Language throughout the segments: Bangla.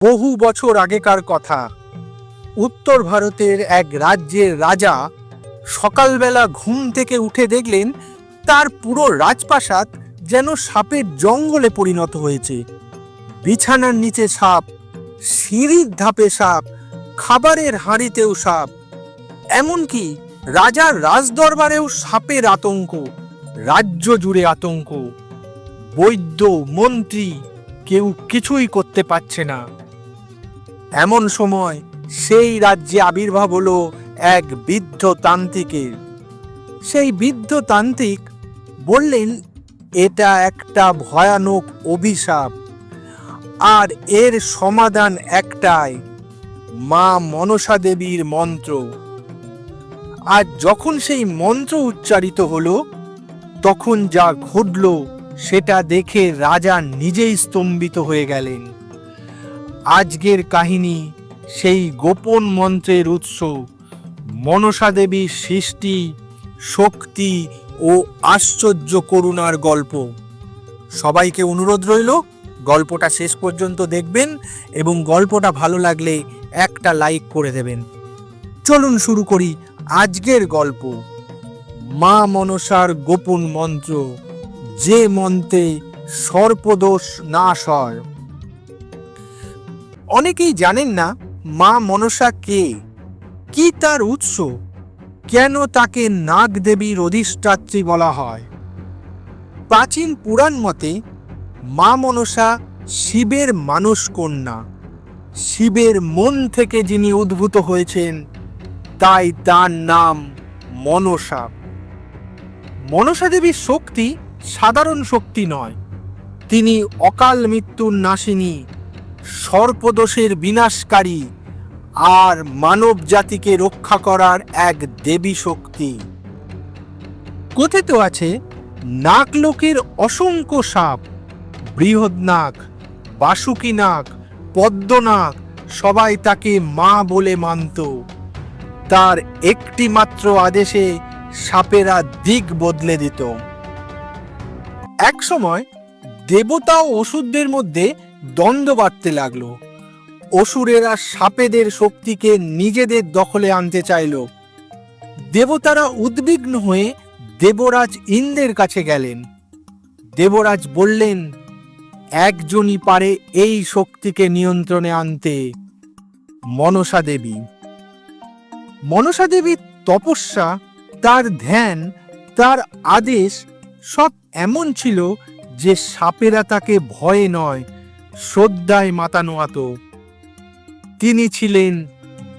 বহু বছর আগেকার কথা। উত্তর ভারতের এক রাজ্যের রাজা সকালবেলা ঘুম থেকে উঠে দেখলেন, তার পুরো রাজপ্রাসাদ যেন সাপের জঙ্গলে পরিণত হয়েছে। বিছানার নিচে সাপ, সিঁড়ির ধাপে সাপ, খাবারের হাঁড়িতেও সাপ। এমনকি রাজার রাজদরবারেও সাপের আতঙ্ক, রাজ্য জুড়ে আতঙ্ক। বৈদ্য, মন্ত্রী কেউ কিছুই করতে পারছে না। এমন সময় সেই রাজ্যে আবির্ভাব হলো এক বৃদ্ধ তান্ত্রিকের। সেই বৃদ্ধ তান্ত্রিক বললেন, এটা একটা ভয়ানক অভিশাপ। আর এর সমাধান একটাই, মা মনসা দেবীর মন্ত্র। আর যখন সেই মন্ত্র উচ্চারিত হলো, তখন যা ঘটল, সেটা দেখে রাজা নিজেই স্তম্ভিত হয়ে গেলেন। আজকের কাহিনী সেই গোপন মন্ত্রের উৎস। মনসা দেবীর সৃষ্টি, শক্তি ও আশ্চর্য করুণার গল্প। সবাইকে অনুরোধ রইল, গল্পটা শেষ পর্যন্ত দেখবেন এবং গল্পটা ভালো লাগলে একটা লাইক করে দেবেন। চলুন শুরু করি আজকের গল্প। মা মনসার গোপন মন্ত্র, যে মন্ত্রে সর্পদোষ নাশ হয়। অনেকেই জানেন না মা মনসা কে, কি তার উৎস, কেন তাকে নাগ দেবীর অধিষ্ঠাত্রী বলা হয়। প্রাচীন পুরাণ মতে মা মনসা শিবের মানস কন্যা, শিবের মন থেকে যিনি উদ্ভূত হয়েছেন, তাই তার নাম মনসা। মনসা দেবীর শক্তি সাধারণ শক্তি নয়, তিনি অকাল মৃত্যুর নাশিনী সর্পদোষের বিনাশকারী আর মানব জাতিকে রক্ষা করার এক দেবী শক্তি। কথিত আছে? নাগলোকের অসংখ্য সাপ বৃহৎ নাক বাসুকি নাগ পদ্মনাগ, সবাই তাকে মা বলে মানত। তার একটি মাত্র আদেশে সাপেরা দিক বদলে দিত। এক সময় দেবতা ও অসুরদের মধ্যে দ্বন্দ্ব বাড়তে লাগল। অসুরেরা সাপেদের শক্তিকে নিজেদের দখলে আনতে চাইল। দেবতারা উদ্বিগ্ন হয়ে দেবরাজ ইন্দ্রের কাছে গেলেন। দেবরাজ বললেন, একজনই পারে এই শক্তিকে নিয়ন্ত্রণে আনতে, মনসা দেবী। মনসা দেবীর তপস্যা, তার ধ্যান, তার আদেশ সব এমন ছিল যে সাপেরা তাকে ভয়ে নয় শ্রদ্ধায় মাতা নোয়াত তিনি ছিলেন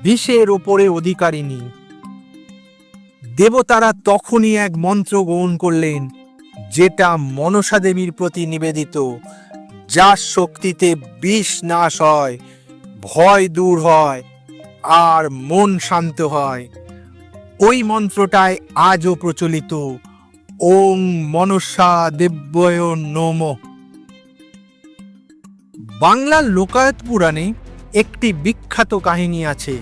বিষের ওপরে অধিকারিণী। দেবতারা তখনই এক মন্ত্র গ্রহণ করলেন, যেটা মনসা দেবীর প্রতি নিবেদিত, যার শক্তিতে বিষ নাশ হয়, ভয় দূর হয়, আর মন শান্ত হয়। ওই মন্ত্রটায় আজও প্রচলিত, ওং মনসা দেব্যয় নমঃ। বাংলার লোকায়ত পুরাণে একটি বিখ্যাত কাহিনী আছে,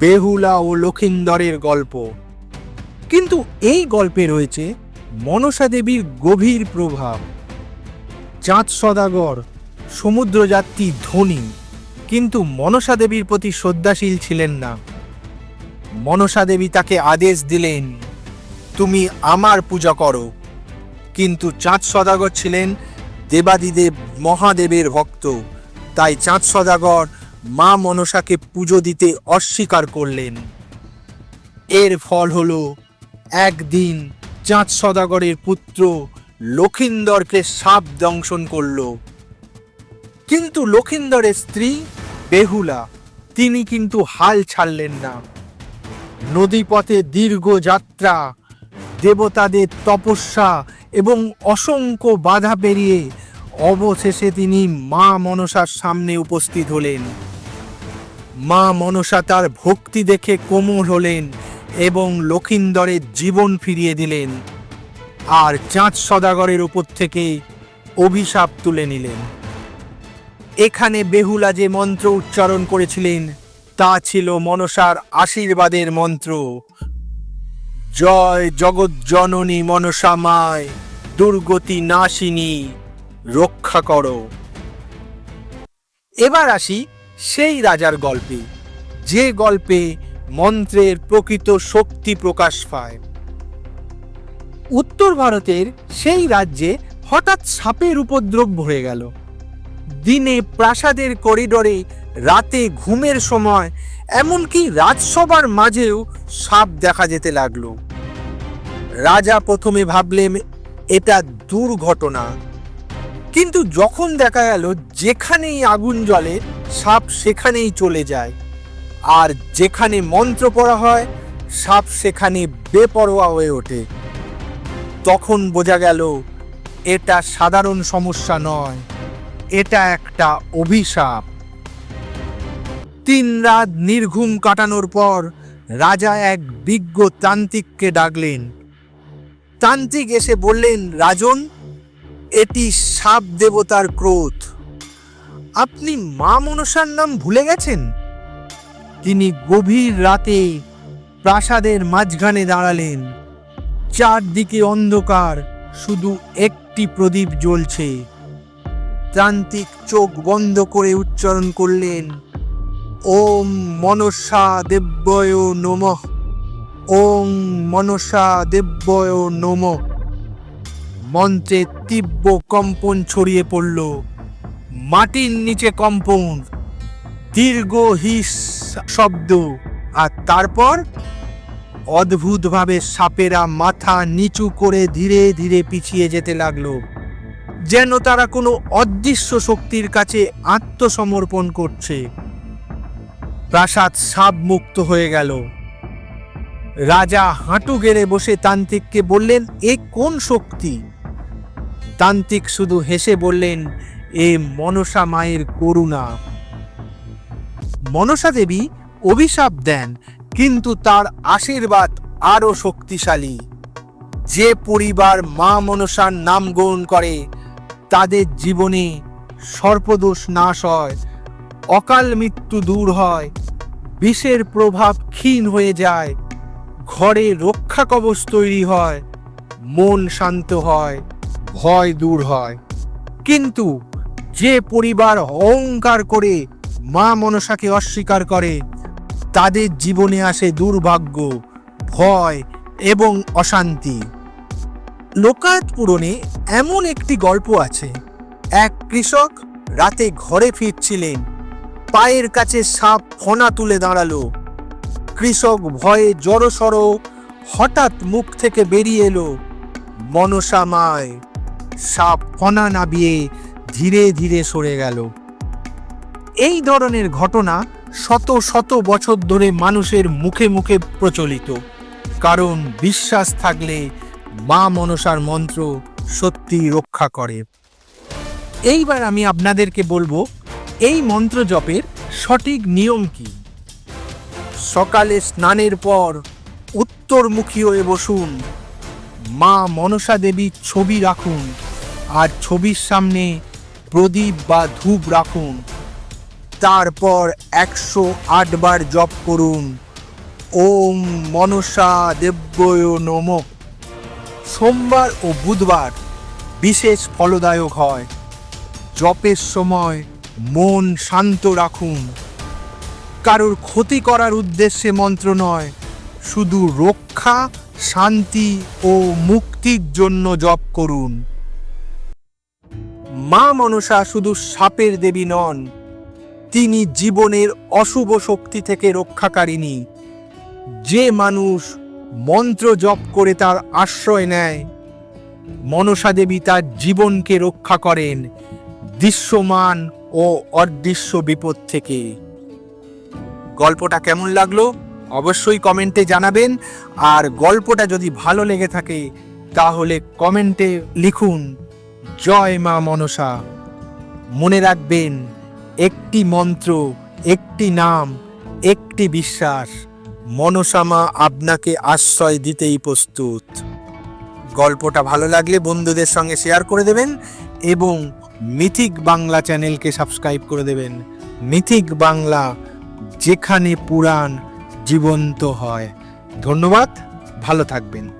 বেহুলা ও লখিন্দরের গল্প। কিন্তু এই গল্পে রয়েছে মনসা দেবীর গভীর প্রভাব। চাঁদ সদাগর, সমুদ্রযাত্রী ধনী, কিন্তু মনসা দেবীর প্রতি শ্রদ্ধাশীল ছিলেন না। মনসা দেবী তাকে আদেশ দিলেন, তুমি আমার পূজা করো। কিন্তু চাঁদ সদাগর ছিলেন দেবাদিদেব মহাদেবের ভক্ত। তাই চাঁদ সদাগর মা মনসাকে পুজো দিতে অস্বীকার করলেন। এর ফল হলো একদিন চাঁদ সদাগরের পুত্র লখিন্দরকে সাপ দংশন করল। কিন্তু লখিন্দরের স্ত্রী বেহুলা, তিনি কিন্তু হাল ছাড়লেন না। নদীপথে দীর্ঘ যাত্রা, দেবতাদের তপস্যা এবং অসংখ্য বাধা পেরিয়ে অবশেষে তিনি মা মনসার সামনে উপস্থিত হলেন। মা মনসা তার ভক্তি দেখে কোমল হলেন এবং লখিন্দরের জীবন ফিরিয়ে দিলেন। আর চাঁদ সদাগরের উপর থেকে অভিশাপ তুলে নিলেন। এখানে বেহুলা যে মন্ত্র উচ্চারণ করেছিলেন, তা ছিল মনসার আশীর্বাদের মন্ত্র। জয় জগৎজননী মনসা মায়, দুর্গতি নাশিনী, রক্ষা করো। এবার আসি সেই রাজার গল্পে, যে গল্পে মন্ত্রের প্রকৃত শক্তি প্রকাশ পায়। উত্তর ভারতের সেই রাজ্যে হঠাৎ সাপের উপদ্রব ভরে গেল। দিনে প্রাসাদের করিডোরে রাতে ঘুমের সময় এমনকি রাজসভার মাঝেও সাপ দেখা যেতে লাগল। রাজা প্রথমে ভাবলেন, এটা দুর্ঘটনা। কিন্তু যখন দেখা গেল, যেখানেই আগুন জ্বলে, সাপ সেখানেই চলে যায়। আর যেখানে মন্ত্র পড়া হয়, সাপ সেখানে বেপরোয়া হয়ে ওঠে। তখন বোঝা গেল, এটা সাধারণ সমস্যা নয়, এটা একটা অভিশাপ। তিন রাত নির্ঘুম কাটানোর পর রাজা এক বিজ্ঞ তান্ত্রিককে ডাকলেন। তান্ত্রিক এসে বললেন, রাজন, এটি সাপ দেবতার ক্রোধ। আপনি মা মনসার নাম ভুলে গেছেন? তিনি গভীর রাতে প্রাসাদের মাঝখানে দাঁড়ালেন। চারদিকে অন্ধকার, শুধু একটি প্রদীপ জ্বলছে। তান্ত্রিক চোখ বন্ধ করে উচ্চারণ করলেন ওম মনসা দেব্যয় নমঃ। ওম মনসা দেব্যয় নমঃ। মন্ত্রে তীব্র কম্পন ছড়িয়ে পড়ল। মাটির নিচে কম্পন। দীর্ঘ হিস শব্দ। আর তারপর অদ্ভুতভাবে সাপেরা মাথা নিচু করে ধীরে ধীরে পিছিয়ে যেতে লাগল। যেন তারা কোনো অদৃশ্য শক্তির কাছে আত্মসমর্পণ করছে। প্রাসাদ সাপ মুক্ত হয়ে গেল। রাজা হাঁটু গেড়ে বসে তান্ত্রিককে বললেন, এ কোন শক্তি? তান্ত্রিক শুধু হেসে বললেন, এ মনসা মায়ের করুণা। মনসা দেবী অভিশাপ দেন, কিন্তু তার আশীর্বাদ আরও শক্তিশালী। যে পরিবার মা মনসার নাম গ্রহণ করে, তাদের জীবনে সর্পদোষ নাশ হয়, অকাল মৃত্যু দূর হয় বিষের প্রভাব ক্ষীণ হয়ে যায়। ঘরে রক্ষা কবচ তৈরি হয়, মন শান্ত হয়, ভয় দূর হয়। কিন্তু যে পরিবার অহংকার করে মা মনসাকে অস্বীকার করে, তাদের জীবনে আসে দুর্ভাগ্য, ভয় এবং অশান্তি। লোকায়ত পুরনে এমন একটি গল্প আছে। এক কৃষক রাতে ঘরে ফিরছিলেন। পায়ের কাছে সাপ ফনা তুলে দাঁড়াল। কৃষক ভয়ে জড়সড় হঠাৎ মুখ থেকে বেরিয়ে এলো। মনসা মায়, সাপ ফনা নাবিয়ে ধীরে ধীরে সরে গেল। এই ধরনের ঘটনা শত শত বছর ধরে মানুষের মুখে মুখে প্রচলিত। কারণ বিশ্বাস থাকলে মা মনসার মন্ত্র সত্যি রক্ষা করে। এইবার আমি আপনাদেরকে বলব এই মন্ত্র জপের সঠিক নিয়ম কি? সকালে স্নানের পর উত্তরমুখী হয়ে বসুন। মা মনসা দেবীর ছবি রাখুন আর ছবির সামনে প্রদীপ বা ধূপ রাখুন। তারপর একশো আটবার জপ করুন। ওম মনসা দেব্যয় নম। সোমবার ও বুধবার বিশেষ ফলদায়ক হয়। জপের সময় মন শান্ত রাখুন। কারোর ক্ষতি করার উদ্দেশ্যে মন্ত্র নয়, শুধু রক্ষা, শান্তি ও মুক্তির জন্য জপ করুন। মা মনসা শুধু সাপের দেবী নন, তিনি জীবনের অশুভ শক্তি থেকে রক্ষাকারিণী। যে মানুষ মন্ত্র জপ করে তার আশ্রয় নেয়, মনসা দেবী তার জীবনকে রক্ষা করেন, দৃশ্যমান ও অদৃশ্য বিপদ থেকে। গল্পটা কেমন লাগল অবশ্যই কমেন্টে জানাবেন। আর গল্পটা যদি ভালো লেগে থাকে, তাহলে কমেন্টে লিখুন, জয় মা মনসা। মনে রাখবেন, একটি মন্ত্র, একটি নাম, একটি বিশ্বাস, মনসা মা আপনাকে আশ্রয় দিতেই প্রস্তুত। গল্পটা ভালো লাগলে বন্ধুদের সঙ্গে শেয়ার করে দেবেন এবং মিথিক বাংলা চ্যানেলকে সাবস্ক্রাইব করে দেবেন। মিথিক বাংলা, যেখানে পুরাণ জীবন্ত হয়। ধন্যবাদ, ভালো থাকবেন।